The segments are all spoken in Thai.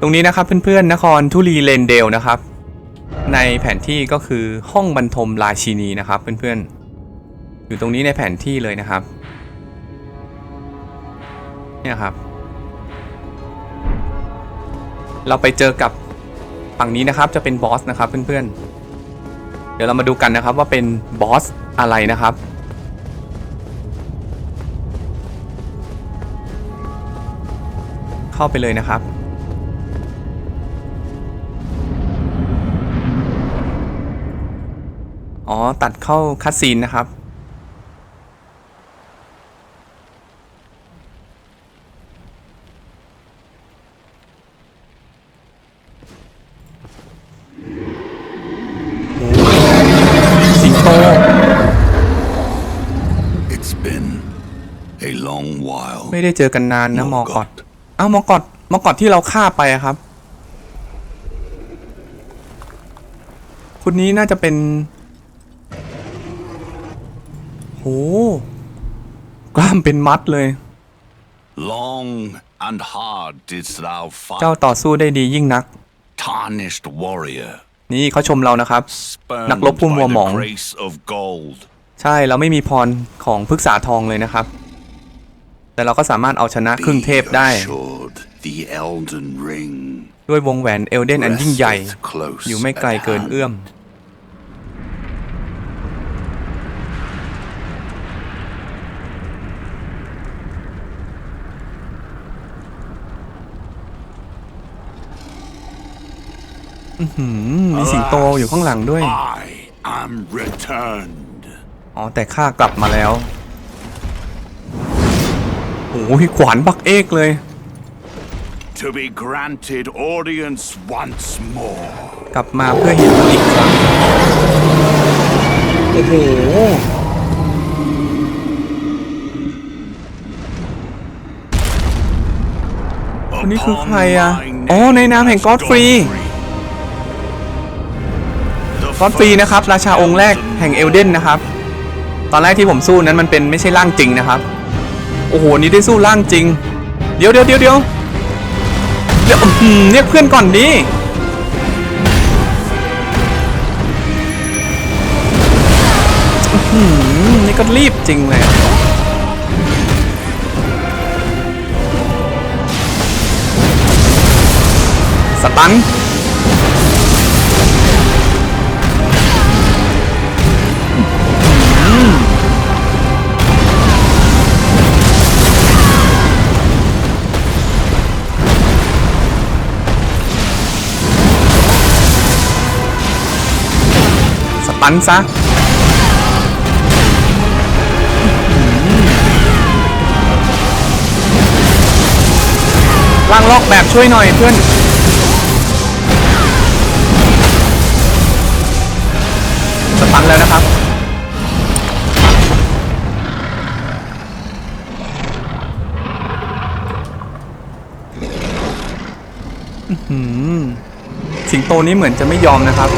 ตรงนี้นะครับเพื่อนๆนครทุลีเลนเดลนะครับ ในแผนที่ก็คือห้องบรรทมราชินีนะครับ เพื่อนๆ อยู่ตรงนี้ในแผนที่เลยนะครับเนี่ยครับ เราไปเจอกับฝั่งนี้นะครับจะเป็นบอสนะครับเพื่อนๆ เดี๋ยวเรามาดูกันนะครับว่าเป็นบอสอะไรนะครับเข้าไปเลยนะครับ อ๋อ ตัดเข้าคัดซีนนะครับ สิงโต It's been a long while. ไม่ได้เจอกันนานนะมมออกกออดดเอ้ามอกอดมอกอดที่เราฆ่าไปอะครับ คนนี้น่าจะเป็นโห กล้ามเป็นมัดเลย Long and hard didst thou เจ้า fight, ต่อสู้ได้ดียิ่งนัก tarnished warrior, นี่เขาชมเรานะครับ spurned นักรบผู้มัว by หมอง the grace of gold. ใช่เราไม่มีพรของพฤกษาทองเลยนะครับ แต่เราก็สามารถเอาชนะครึ่งเทพ Be ได้ assured, the Elden Ring ด้วยวงแหวนเอลเดนอันยิ่งใหญ่ resteth close อยู่ไม่ไกล at เกิน hand. เอื้อม อื้อหือมีสิงโตอยู่ข้างหลังด้วย I am returned. อ๋อ แต่ข้ากลับมาแล้วโอ้ยขวานบักเอกเลย To be granted audience once more. กลับมาเพื่อเห็นมันอีกครั้งโอ้โหคนนี้คือใครอะอ๋อ ในนามแห่งก็อดฟรี ก็อดฟรีนะครับ ราชาองค์แรกแห่งเอลเดนนะครับ ตอนแรกที่ผมสู้นั้นมันเป็นไม่ใช่ร่างจริงนะครับ โอ้โห นี่ได้สู้ร่างจริง เดี๋ยวเดี๋ยวเดี๋ยวเดี๋ยวเดี๋ยวเรียกเพื่อนก่อนดิอืมนี่ก็รีบจริงเลยสตัน ตันซะล่างล็อกแบบช่วยหน่อยเพื่อนสตันแล้วนะครับอื้อหือสิงโตนี้เหมือนจะไม่ยอมนะครับ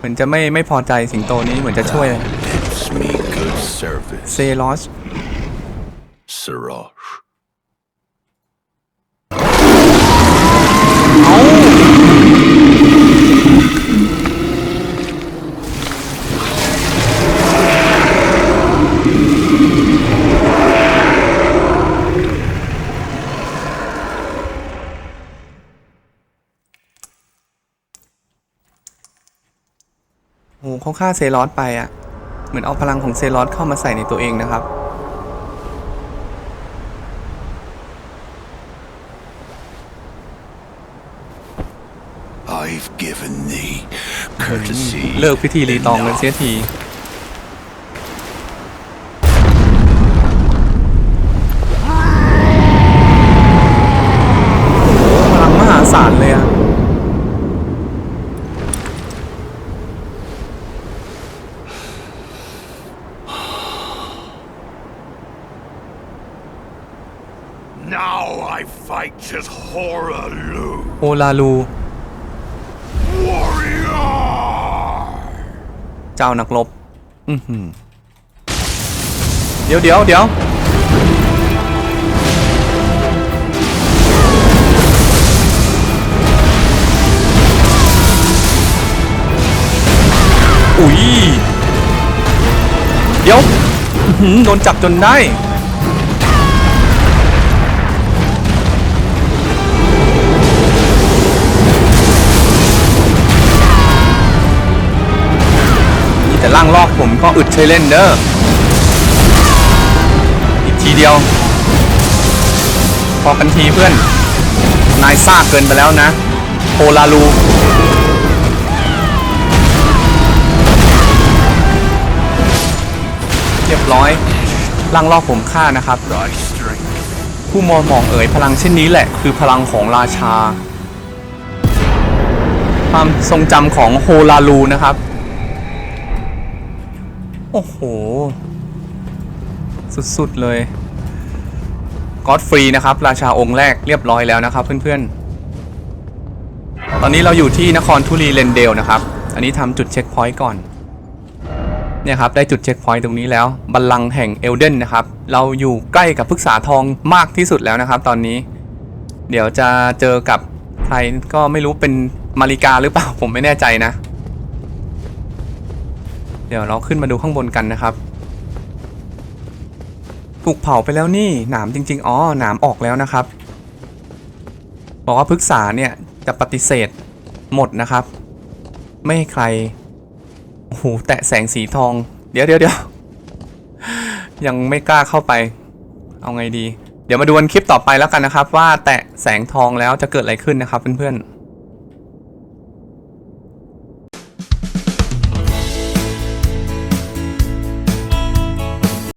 เหมือนจะไม่ไม่พอใจสิงโตนี้เหมือนจะช่วย It's me good service, เซลอส Siraj. โอ้โหเขาฆ่าเซลอสไปอะ่ะ เหมือนเอาพลังของเซลอสเข้ามาใส่ในตัวเองนะครับ I've given thee courtesy. เลิกพิธีรีตองกันเสียที Now I fight as Horalu. Horalu. Warrior. เจ้านักรบอือหือเดี๋ยวเดี๋ยวเดี๋ยวอุ้ยเดี๋ยวโดนจับจนได้างลอกผมก็อึดใช้เล่นเด้ออีกทีเดียว พอกันทีเพื่อน นายซ่าเกินไปแล้วนะโพลารูเรียบร้อยล่างลอกผมฆ่านะครับ ผู้มองมองเอ๋ยพลังเช่นนี้แหละ คือพลังของราชา ความทรงจำของโฮลาลูนะครับ โอ้โห สุด ๆ เลยก็อดฟรีนะครับ ราชาองค์แรกเรียบร้อยแล้วนะครับ เพื่อนๆ ตอนนี้เราอยู่ที่นครทุรีเลนเดลนะครับ อันนี้ทำจุดเช็คพอยต์ก่อน เนี่ยครับ ได้จุดเช็คพอยต์ตรงนี้แล้ว บัลลังก์แห่งเอลเดนนะครับ เราอยู่ใกล้กับพฤกษาทองมากที่สุดแล้วนะครับ ตอนนี้ เดี๋ยวจะเจอกับใครก็ไม่รู้เป็นมาริกาหรือเปล่าผมไม่แน่ใจนะ เดี๋ยวเราขึ้นมาดูข้างบนกันนะครับ ถูกเผาไปแล้วนี่หนามจริง ๆ อ๋อหนามออกแล้วนะครับ บอกว่าพฤกษาเนี่ยจะปฏิเสธหมดนะครับ ไม่ให้ใครโอ้โหแตะแสงสีทอง เดี๋ยวเดี๋ยวเดี๋ยวยังไม่กล้าเข้าไป เอาไงดี เดี๋ยวมาดูกันคลิปต่อไปแล้วกันนะครับ ว่าแตะแสงทองแล้วจะเกิดอะไรขึ้นนะครับเพื่อนๆ